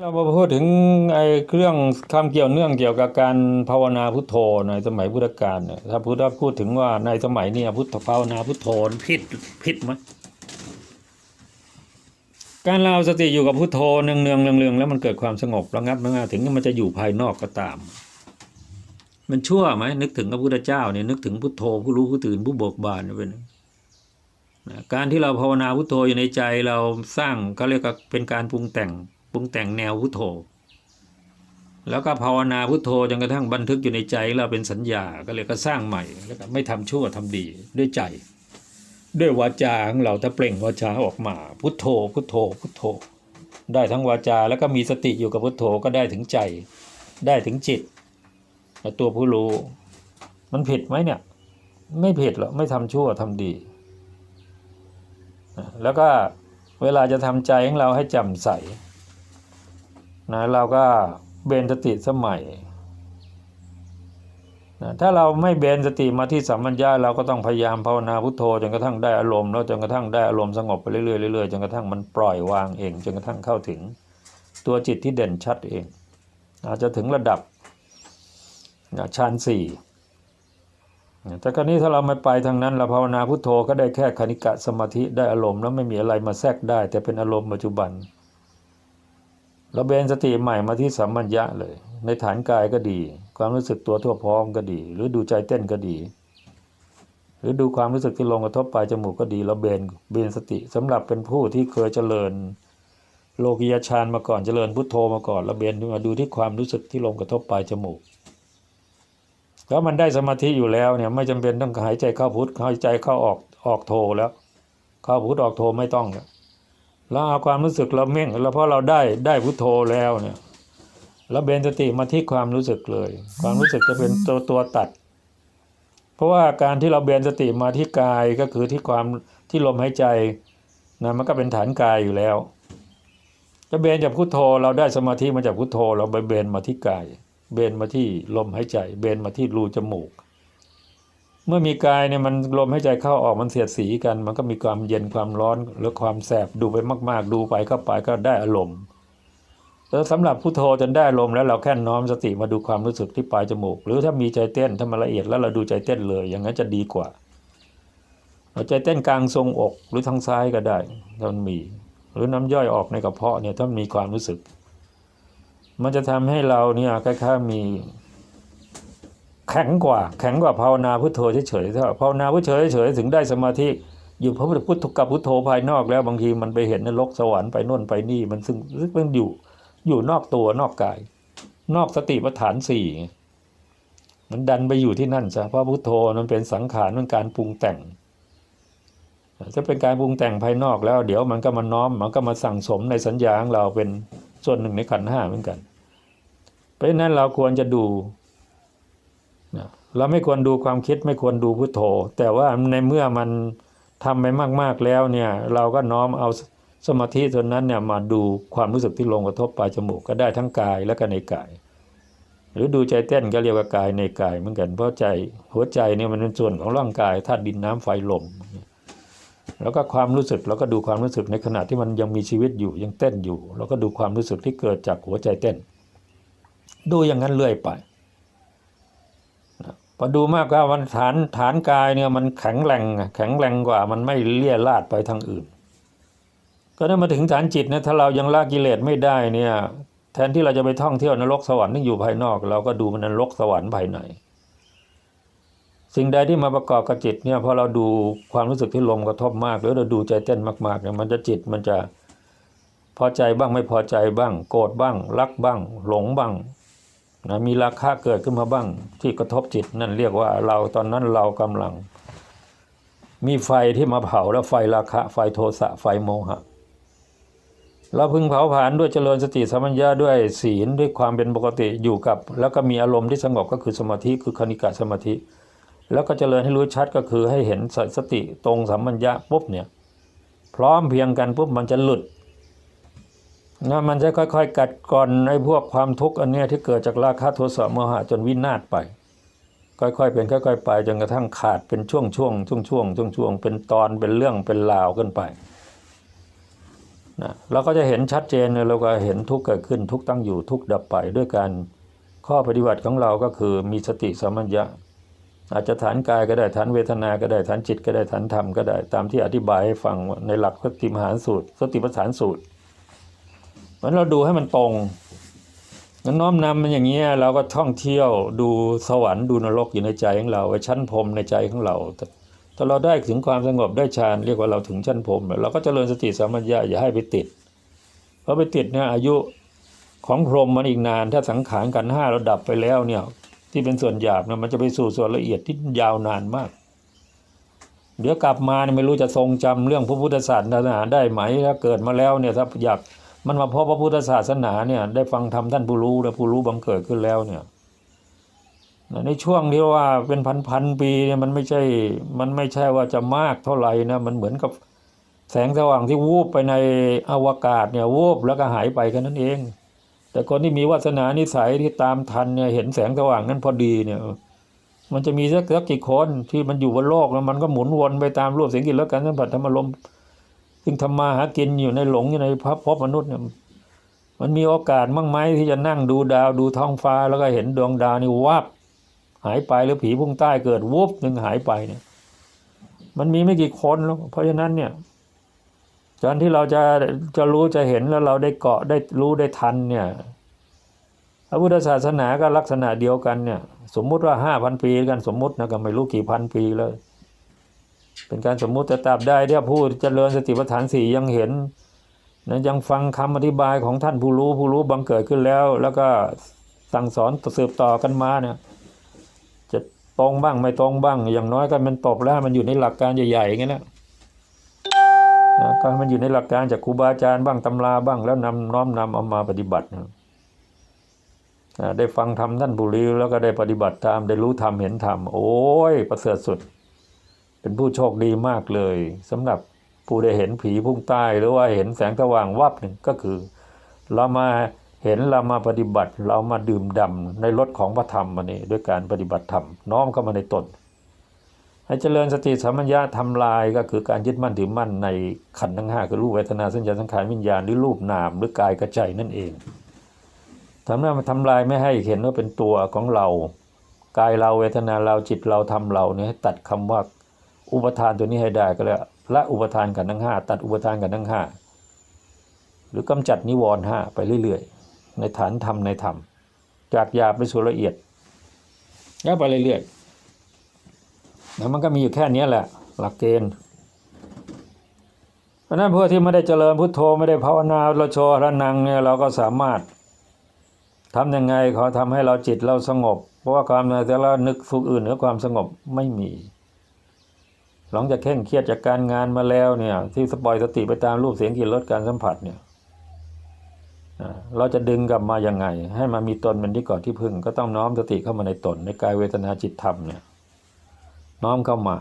เรามาพูดถึงไอ้เครื่องคำเกี่ยวเนื่องเกี่ยวกับการภาวนาพุทโธในสมัยพุทธกาลเนี่ยถ้าพุทธพูดถึงว่าในสมัยนี้พุทธภาวนาพุทโธผิดผิดไหมการเราสติอยู่กับพุทโธเนืองเนืองเนืองเนืองแล้วมันเกิดความสงบระงับระงับถึงมันจะอยู่ภายนอกก็ตาม มันชั่วไหมนึกถึงพระพุทธเจ้าเนี่ยนึกถึงพุทโธผู้รู้ผู้ตื่นผู้เบิกบานเป็นการที่เราภาวนาพุทโธอยู่ในใจเราสร้างก็เรียกว่าเป็นการปรุงแต่ง ปรุงแต่งแนวพุทโธ แล้วก็ภาวนาพุทโธจนกระทั่งบันทึกอยู่ในใจเราเป็นสัญญาก็เลยก็สร้างใหม่แล้วก็ไม่ทำชั่วทำดีด้วยใจ ด้วยวาจาของเราถ้าเปล่งวาจาออกมา พุทโธ พุทโธ พุทโธ ได้ทั้งวาจาแล้วก็มีสติอยู่กับพุทโธก็ได้ถึงใจ ได้ถึงจิตและตัวผู้รู้มันผิดไหมเนี่ย ไม่ผิดหรอกไม่ทำชั่วทำดี แล้วก็เวลาจะทำใจของเราให้จ่มใส นะเราก็เบนสติสมัยนะถ้าเราไม่เบนสติมาที่สัมมัญญาเราก็ต้องพยายามภาวนาพุทโธจนกระทั่งได้อารมณ์แล้วจนกระทั่งได้อารมณ์สงบไปเรื่อยๆเรื่อยๆจนกระทั่งมันปล่อยวางเองจนกระทั่งเข้าถึงตัวจิตที่เด่นชัดเอง อาจจะถึงระดับฌานสี่แต่ครนี้ถ้าเราไม่ไปทางนั้นเราภาวนาพุทโธก็ได้แค่คณิกะสมาธิได้อารมณ์แล้วไม่มีอะไรมาแทรกได้ แต่เป็นอารมณ์ปัจจุบัน เราเบนสติใหม่มาที่สัมมัญญะเลย ในฐานกายก็ดี ความรู้สึกตัวทั่วพร้อมก็ดี หรือดูใจเต้นก็ดี หรือดูความรู้สึกที่ลงกระทบปลายจมูกก็ดี เราเบนเบนสติสำหรับเป็นผู้ที่เคยเจริญ โลกิยฌานมาก่อนเจริญพุทโธมาก่อนเราเบนมาดูที่ความรู้สึกที่ลงกระทบปลายจมูกแล้วมันได้สมาธิอยู่แล้วเนี่ยไม่จำเป็นต้องหายใจเข้าพุทหายใจเข้าออกออกโทแล้วเข้าพุทออกโทไม่ต้องแล้ว เราเอาความรู้สึกเราเม่งแล้วเพราะเราได้ได้พุทโธแล้วเนี่ยแล้วเบนสติมาที่ความรู้สึกเลย ความรู้สึกจะเป็นตัวตัวตัด เพราะว่าการที่เราเบนสติมาที่กายก็คือที่ความที่ลมหายใจนะมันก็เป็นฐานกายอยู่แล้ว จะเบนจากพุทโธเราได้สมาธิมาจากพุทโธ เราไปเบนมาที่กาย เบนมาที่ลมหายใจ เบนมาที่รูจมูก เมื่อมีกายเนี่ยมันลมหายใจเข้าออกมันเสียดสีกัน มันก็มีความเย็นความร้อนหรือความแสบดูไปมาก ๆ ดูไปเข้าไปก็ได้อารมณ์แล้วสำหรับพุทโธจนได้อารมณ์แล้วเราแค่น้อมสติมาดูความรู้สึกที่ปลายจมูก หรือถ้ามีใจเต้นถ้ามันละเอียดแล้วเราดูใจเต้นเลย อย่างนั้นจะดีกว่าเราใจเต้นกลางทรงอกหรือทางซ้ายก็ได้ถ้ามันมี หรือน้ำย่อยออกในกระเพาะเนี่ยถ้ามีความรู้สึก มันจะทำให้เราเนี่ยคล้ายๆมี แข็งกว่าแข็งกว่าภาวนาพุทโธเฉยๆถ้าภาวนาพุทโธเฉยๆถึงได้สมาธิอยู่พระพุทธพุทธกับพุทโธภายนอกแล้วบางทีมันไปเห็นนรกสวรรค์ไปน่นไปนี่มันซึ่งซึ่งมันอยู่อยู่นอกตัวนอกกาย นอกสติปัฏฐานสี่มันดันไปอยู่ที่นั่นซะเพราะพุทโธมันเป็นสังขารมันการปรุงแต่งจะเป็นการปรุงแต่งภายนอกแล้ว เดี๋ยวมันก็มาน้อมมันก็มาสั่งสมในสัญญาของเราเป็นส่วนหนึ่งในขันห้าเหมือนกัน เพราะฉะนั้นเราควรจะดู เราไม่ควรดูความคิดไม่ควรดูพุทโธ แต่ว่าในเมื่อมันทำไปมาก ๆแล้วเนี่ยเราก็น้อมเอาสมาธิส่วนนั้นเนี่ยมาดูความรู้สึกที่ลงกระทบปลายจมูกก็ได้ทั้งกายและก็ในกาย หรือดูใจเต้นก็เรียกว่ากายในกายเหมือนกันเพราะใจหัวใจเนี่ยมันเป็นส่วนของร่างกายธาตุดินน้ำไฟลมแล้วก็ความรู้สึกแล้วก็ดูความรู้สึกในขณะที่มันยังมีชีวิตอยู่ยังเต้นอยู่แล้วก็ดูความรู้สึกที่เกิดจากหัวใจเต้น ดูอย่างนั้นเรื่อยไป พอดูมากก็วันฐานฐานกายเนี่ยมันแข็งแรงแข็งแรงกว่า มันไม่เลี่ยลาดไปทางอื่น ก็ได้มาถึงฐานจิตนะถ้าเรายังละกิเลสไม่ได้เนี่ย แทนที่เราจะไปท่องเที่ยวนรกสวรรค์ที่อยู่ภายนอก เราก็ดูมันนรกสวรรค์ภายในสิ่งใดที่มาประกอบกับจิตเนี่ยพอเราดูความรู้สึกที่ลมกระทบมากหรือเราดูใจเต้นมากๆเนี่ยมันจะจิตมันจะพอใจบ้างไม่พอใจบ้าง โกรธบ้าง รักบ้าง หลงบ้าง นะมีราคะเกิดขึ้นมาบ้างที่กระทบจิตนั่นเรียกว่าเราตอนนั้นเรากำลัง มีไฟที่มาเผาแล้วไฟราคะ ไฟโทสะไฟโมหะ เราพึงเผาผลาญด้วยเจริญสติสัมปัญญาด้วยศีลด้วยความเป็นปกติอยู่กับ แล้วก็มีอารมณ์ที่สงบก็คือสมาธิคือคณิกะสมาธิ แล้วก็เจริญให้รู้ชัดก็คือให้เห็นสติตรงสัมปัญญะปุ๊บเนี่ยพร้อมเพียงกันปุ๊บมันจะหลุด นะมันจะค่อยๆ กัดกร่อนไอ้พวกความทุกข์อันเนี้ยที่เกิดจากราคะโทสะโมหะจนวินาศไป ค่อยๆ เป็นค่อยๆ ไปจนกระทั่งขาดเป็นช่วงๆช่วงๆช่วงๆเป็นตอนเป็นเรื่องเป็นราวขึ้นไปนะเราก็จะเห็นชัดเจนเลยเราก็เห็นทุกข์เกิดขึ้นทุกข์ตั้งอยู่ทุกข์ดับไปด้วยการข้อปฏิบัติของเราก็คือมีสติสัมปชัญญะอาจจะฐานกายก็ได้ฐานเวทนาก็ได้ฐานจิตก็ได้ฐานธรรมก็ได้ตามที่อธิบายให้ฟังในหลักสติมหาสูตร สติปัฏฐานสูตร ราะฉะนั้นเราดูให้มันตรงงั้นน้อมนำมันอย่างนี้เราก็ท่องเที่ยวดูสวรรค์ดูนรกอยู่ในใจของเราไอ้ชั้นพรมในใจของเราแต่ถ้าเราได้ถึงความสงบได้ฌานเรียกว่าเราถึงชั้นพรมเราก็เจริญสติสัมปชัญญะอย่าให้ไปติด เพราะไปติดเนี่ยอายุของพรมมันอีกนาน ถ้าสังขารกันห้าเราดับไปแล้วเนี่ย ที่เป็นส่วนหยาบเนะมันจะไปสู่ส่วนละเอียดที่ยาวนานมาก เดี๋ยวกลับมาเนี่ยไม่รู้จะทรงจำเรื่องพระพุทธศาสนาได้ไหมถ้าเกิดมาแล้วเนี่ยถ้าอยาก มันมาพบพระพุทธศาสนาเนี่ย ได้ฟังธรรมท่านผู้รู้และผู้รู้บังเกิดขึ้นแล้วเนี่ยในช่วงที่ว่าเป็นพันพันปีเนี่ยมันไม่ใช่ มันไม่ใช่ว่าจะมากเท่าไหร่นะมันเหมือนกับแสงสว่างที่วูบไปในอวกาศเนี่ยวูบแล้วก็หายไปแค่นั้นเอง แต่คนที่มีวาสนานิสัยที่ตามทันเนี่ยเห็นแสงสว่างนั้นพอดีเนี่ย มันจะมีสักสักกี่คนที่มันอยู่บนโลกแล้วมันก็หมุนวนไปตามรูปเสียงกลิ่นแล้วกันสัมผัสธรรมลม ซึ่งทำมาหากินอยู่ในหลงอยู่ในภพภพมนุษย์เนี่ยมันมีโอกาสมั่งไหมที่จะนั่งดูดาวดูท้องฟ้าแล้วก็เห็นดวงดาวนี่วับหายไปหรือผีพุ่งใต้เกิดวุบหนึ่งหายไปเนี่ย มันมีไม่กี่คนแล้วเพราะฉะนั้นเนี่ยการที่เราจะจะรู้จะเห็นแล้วเราได้เกาะได้รู้ได้ทันเนี่ยพระพุทธศาสนาก็ลักษณะเดียวกันเนี่ย สมมุติว่าห้าพันปีกันสมมุตินะก็ไม่รู้กี่พันปีเลย เป็นการสมมุติแต่ตราบได้ที่ผู้เจริญสติปัฏฐานสี่ยังเห็นนะยังฟังคำอธิบายของท่านผู้รู้ผู้รู้บังเกิดขึ้นแล้ว แล้วก็สั่งสอนสืบต่อกันมาเนี่ยจะตรงบ้างไม่ตรงบ้าง อย่างน้อยก็มันตบแล้วมันอยู่ในหลักการใหญ่ๆอย่างนี้นะนะก็ให้มันอยู่ในหลักการจากครูบาอาจารย์บ้างตำราบ้างแล้วนำน้อมนำเอามาปฏิบัตินะได้ฟังธรรมท่านบุรีแล้วก็ได้ปฏิบัติตามได้รู้ธรรมเห็นธรรมโอ้ยประเสริฐสุด เป็นผู้โชคดีมากเลยสำหรับผู้ได้เห็นผีพุ่งใต้หรือว่าเห็นแสงสว่างวับหนึ่งก็คือ เรามาเห็นเรามาปฏิบัติ เรามาดื่มด่ำในรสของพระธรรมมานี่ด้วยการปฏิบัติธรรมน้อมเข้ามาในตน ให้เจริญสติสัมปชัญญะทำลายก็คือการยึดมั่นถือมั่นในขันธ์ทั้งห้าคือรูปเวทนาสัญญาสังขารวิญญาณหรือรูปนามหรือกายกระใจนั่นเองทำให้มันทำลายไม่ให้เห็นว่าเป็นตัวของเรา กายเราเวทนาเราจิตเราทำเราเนี่ยตัดคำว่า อุปทานตัวนี้ให้ได้ก็แล้วละอุปทานกันทั้งห้าตัดอุปทานกันทั้งห้าหรือกำจัดนิวรณ์ห้าไปเรื่อยๆ ในฐานธรรมในธรรม จากหยาบไปสู่ละเอียดแล้วไปเรื่อยๆแล้วมันก็มีอยู่แค่นี้แหละ หลักเกณฑ์เพราะนั้นพวกที่ไม่ได้เจริญพุทโธไม่ได้ภาวนาเราโชระนังเนี่ยเราก็สามารถทำยังไงขอทำให้เราจิตเราสงบ เพราะว่าความแต่เรานึกสุขอื่นเหนือความสงบไม่มี หลังจากเคร่งเครียดจากการงานมาแล้วเนี่ย ที่สปอยสติไปตามรูปเสียงกลิ่นรสการสัมผัสเนี่ยเราจะดึงกลับมายังไง ให้มามีตนเป็นที่ก่อนที่พึ่ง ก็ต้องน้อมสติเข้ามาในตนในกายเวทนาจิตธรรมเนี่ย น้อมเข้ามา